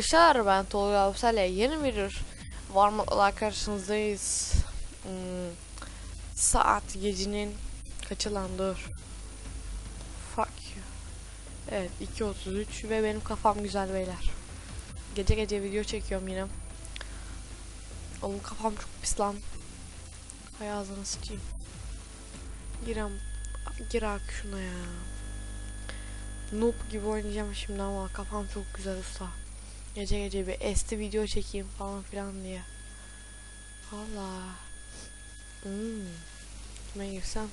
arkadaşlar ben Tolga Avsel'e yeni bir varmakla karşınızdayız. Hmm, saat gecenin kaçı lan dur. Fuck you. Evet 2.33 ve benim kafam güzel beyler. Gece gece video çekiyorum yine. Oğlum kafam çok pis lan. Hay ağzına sıçayım. Girem. Gir ak şuna ya. Noob gibi oynayacağım şimdi ama kafam çok güzel usta. Gece gece bir esti video çekeyim falan filan diye. Valla. Hmm. Kime girsem?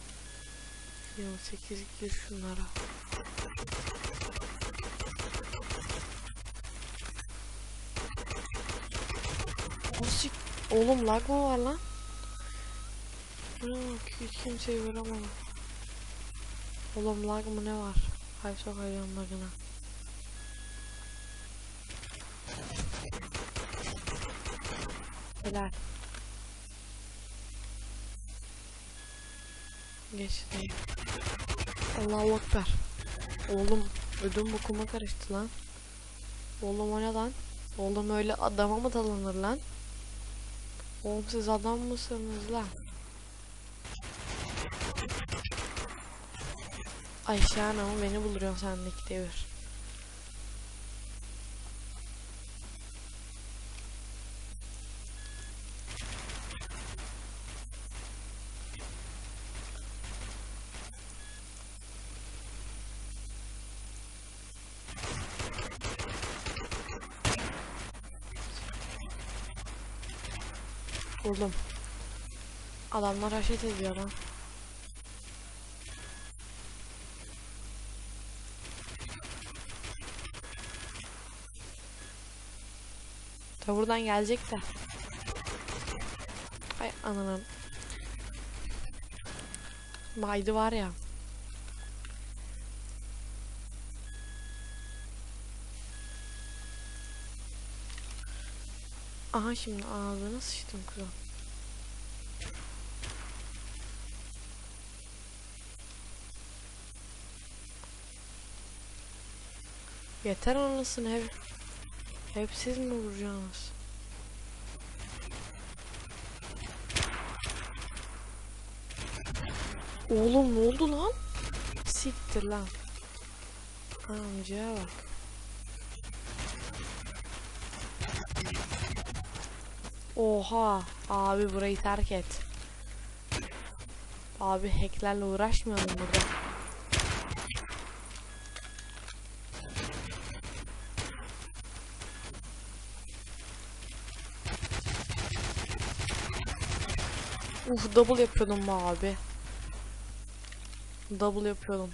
28 gir şunlara. Nasıl? Oğlum lag mı var lan? Bak hiç kimseyi vuramam. Oğlum lag mı ne var? Hay sokacağım lagına. Helal. Geçti. Allahu Ekber. Oğlum ödüm bokuma karıştı lan. Oğlum o ne lan? Oğlum öyle adama mı dalanır lan? Oğlum siz adam mısınız lan? Ayşe ama beni buluyorsun sen de Oğlum. Adamlar haşet ediyor lan. Ta buradan gelecek de. Ay ananım. Baydı var ya. Aha şimdi ağzına sıçtım kızım. Yeter anasını hep. Hep siz mi vuracaksınız? Oğlum ne oldu lan? Siktir lan. Amcaya bak. Oha abi burayı terk et. Abi hacklerle uğraşmayalım burada. Uf double yapıyordum abi. Double yapıyordum.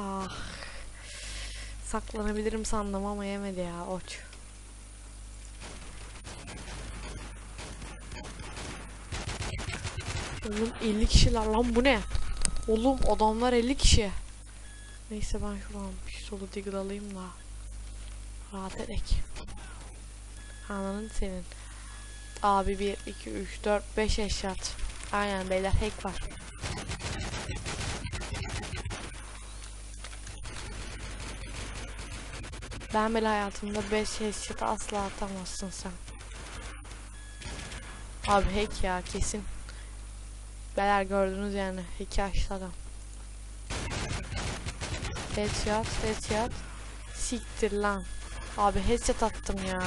Ah. Saklanabilirim sandım ama yemedi ya oç. Oğlum 50 kişiler lan bu ne? Oğlum adamlar 50 kişi. Neyse ben şuradan bir solu digger alayım da. Rahat edek. Ananın senin. Abi 1, 2, 3, 4, 5 eşyat. Aynen beyler hack var. Ben bile hayatımda 5 headshot asla atamazsın sen. Abi hack ya kesin. Beyler gördünüz yani hack'i açtı adam. Headshot, headshot. Siktir lan. Abi headshot attım ya.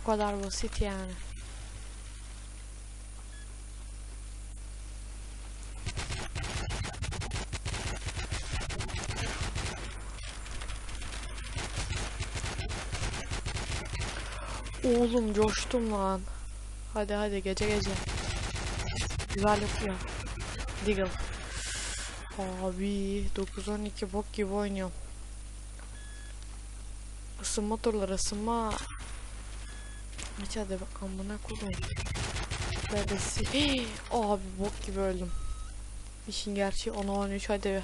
Bu kadar basit yani. Oğlum coştum lan. Hadi hadi gece gece. Güzel yapıyor. Diggle. Abi 9-12 bok gibi oynuyorum. Isınma turları ısınma. Aç hadi bak amına koyayım. Bebesi. Abi bok gibi öldüm. İşin gerçeği 10'a 13 hadi.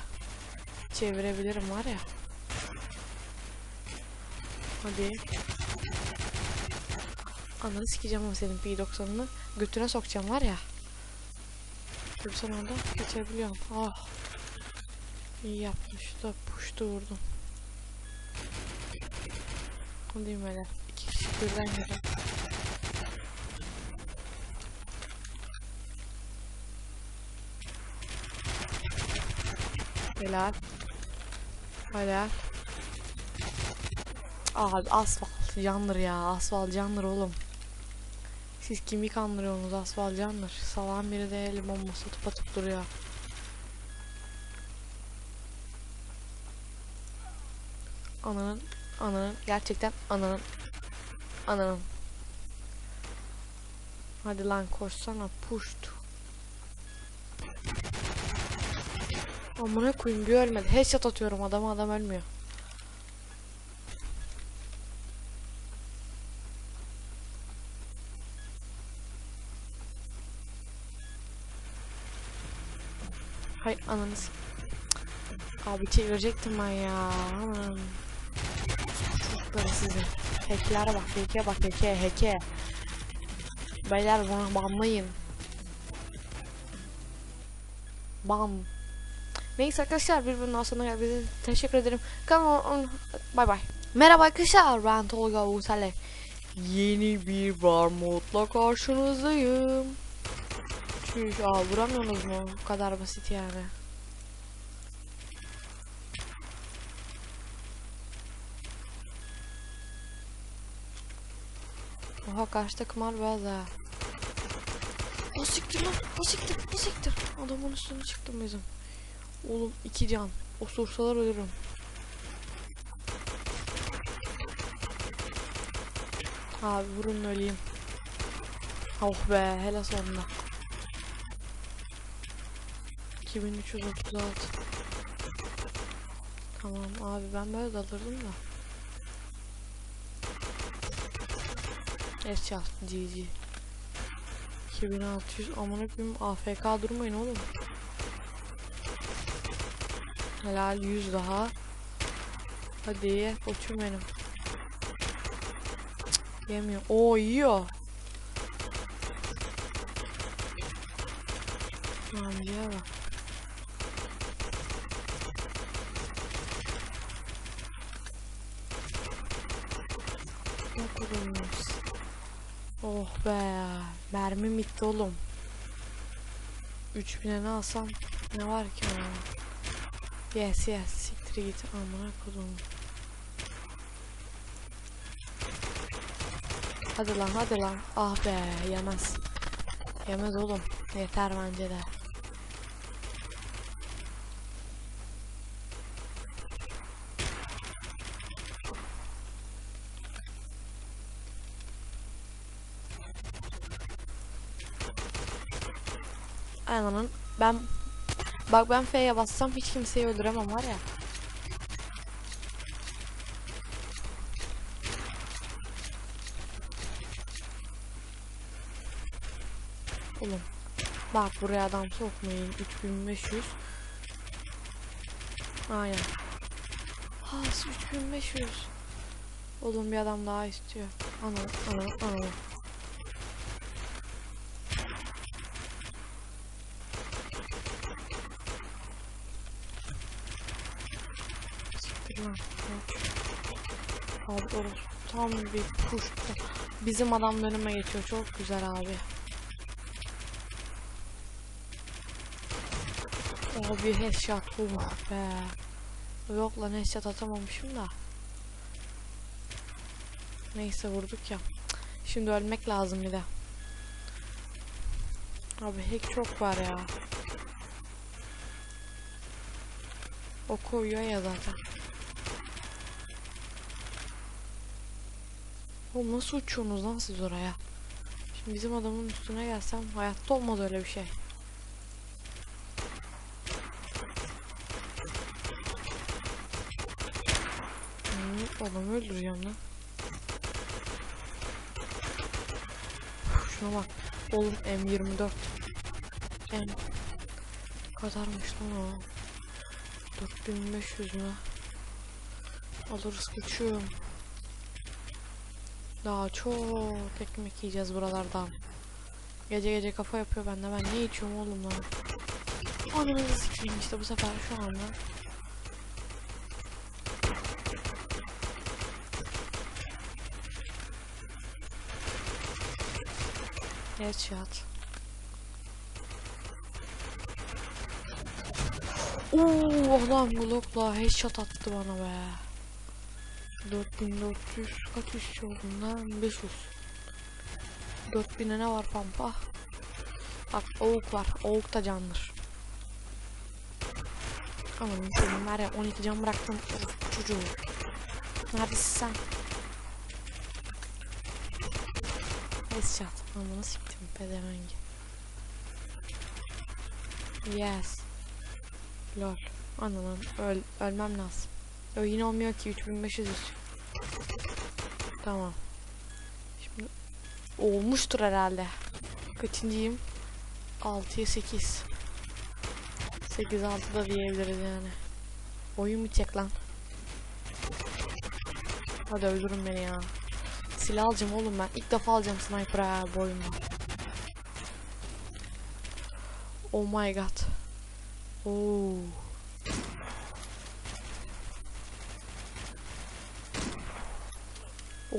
Çevirebilirim var ya. Hadi. Ananı sikeceğim ama senin P90'ını. Götüne sokacağım var ya. Dursan orada geçebiliyorum. Ah. İyi yaptım. Şurada puştu vurdum. Hadi böyle. İki kişi birden gidelim. Helal. Helal. Abi asfalt candır ya. Asfalt candır oğlum. Siz kimi kandırıyorsunuz asfalt candır. Salağın biri de el bombası atıp atıp duruyor. Ananın, ananın, gerçekten ananın, ananın. Hadi lan koşsana puşt. Amına koyayım bir ölmedi. Headshot atıyorum adama adam ölmüyor. Hay ananı s- Abi çevirecektim ben ya. Aman. Çocukları sizin. Hacklere bak, hacke bak, hacke, hacke. Beyler bunu banlayın. Ban. Neyse arkadaşlar bir bundan sonra geldiğiniz teşekkür ederim. Kanalıma bay bay. Merhaba arkadaşlar ben Tolga Uğuzhal'le yeni bir bar modla karşınızdayım. Çüş aa vuramıyorsunuz mu? Bu kadar basit yani. Oha karşı takım var biraz ha. O siktir lan. O siktir. Adamın üstüne çıktım bizim. Oğlum iki can. Osursalar ölürüm. Abi vurun öleyim. Oh be hele sonunda. 2336 Tamam abi ben böyle dalırdım da. Eşya GG 2600 amına koyayım AFK durmayın oğlum. Helal 100 daha. Hadi koçum benim. Cık, Yemiyor. Oo yiyor. Amcaya bak. Kurulmuş. Oh be. Mermim bitti oğlum. 3000'e ne alsam ne var ki ona? Yes yes siktir git amına kodum. Hadi lan hadi lan. Ah be yemez. Yemez oğlum. Yeter bence de. Ananın ben bak ben F'ye bassam hiç kimseyi öldüremem var ya. Oğlum bak buraya adam sokmayın. 3500 Aynen. Has 3500 Oğlum bir adam daha istiyor. Ana ana ana Abi orası tam bir puştu. Bizim adam önüme geçiyor. Çok güzel abi. Abi headshot. Oh be. Yok lan headshot atamamışım da. Neyse vurduk ya. Şimdi ölmek lazım bir de. Abi hack çok var ya. O koyuyor ya zaten. Oğlum nasıl uçuyorsunuz lan siz oraya? Şimdi bizim adamın üstüne gelsem hayatta olmaz öyle bir şey. Hmm, adamı öldüreceğim lan. Şuna bak. Oğlum M24. M kadarmış lan o. 4500 mü? Alırız kaçıyorum. Daha çok ekmek yiyeceğiz buralardan. Gece gece kafa yapıyor bende. Ben ne içiyorum oğlum lan? Ananızı sikeyim işte bu sefer şu anda. Headshot. Oo adam Glock'la headshot attı bana be. 4400 kaç işçi oldum lan? 500. 4000'e ne var pampa? Bak oğuk var. Oğuk da candır. Aman senin var ya 12 can bıraktım. Çocuğu. Neredesin sen? Headshot. Aman siktim pedevengi. Yes. Lol. Anladım. Öl ölmem lazım. Ö yine olmuyor ki 3500 Tamam. Şimdi olmuştur herhalde. Kaçıncıyım? 6'ya 8. 8 6 da diyebiliriz yani. Oyun bitecek lan. Hadi öldürün beni ya. Silah alacağım oğlum ben. İlk defa alacağım sniper ha bu oyunda. Oh my god. Oo.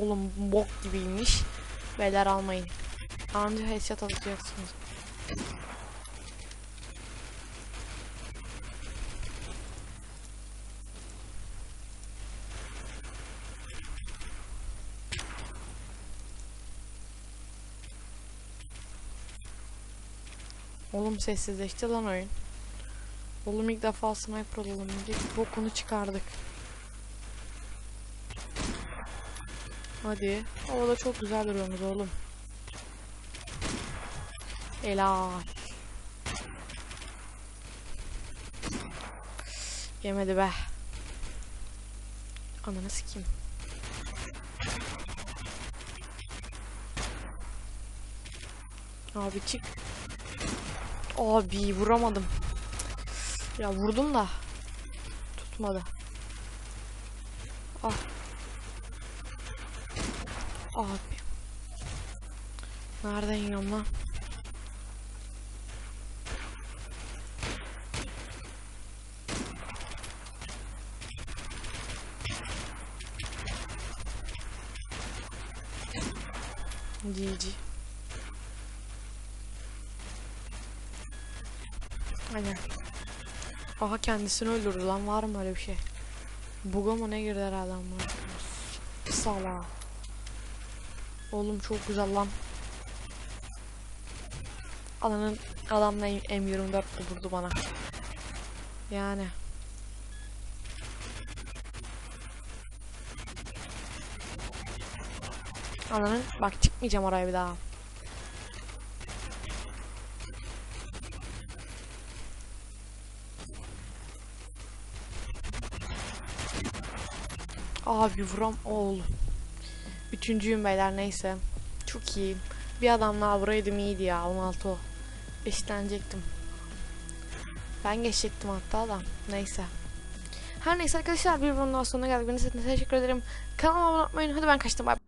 Oğlum bok gibiymiş. Beyler almayın. Anca headshot atacaksınız. Oğlum sessizleşti lan oyun. Oğlum ilk defa sniper olalım. İlk bokunu çıkardık. Hadi. Havada çok güzel duruyorsunuz oğlum. Helal. Yemedi be. Ananı sikeyim. Abi çık. Abi vuramadım. Ya vurdum da. Tutmadı. Ah. Abi. Nereden yiyorum lan? GG. Aynen. Aha kendisini öldürdü lan var mı öyle bir şey? Buga ne girdi herhalde ama. Sala. Oğlum çok güzel lan. Alanın adamla M24 vurdu bana. Yani. Ananın bak çıkmayacağım oraya bir daha. Abi vuram oğlum. Üçüncüyüm beyler neyse. Çok iyiyim. Bir adamla vuraydım iyiydi ya 16 o. Eşitlenecektim. Ben geçecektim hatta da. Neyse. Her neyse arkadaşlar bir bundan sonuna geldik. Beni teşekkür ederim. Kanalıma abone olmayı unutmayın. Hadi ben kaçtım. Bye.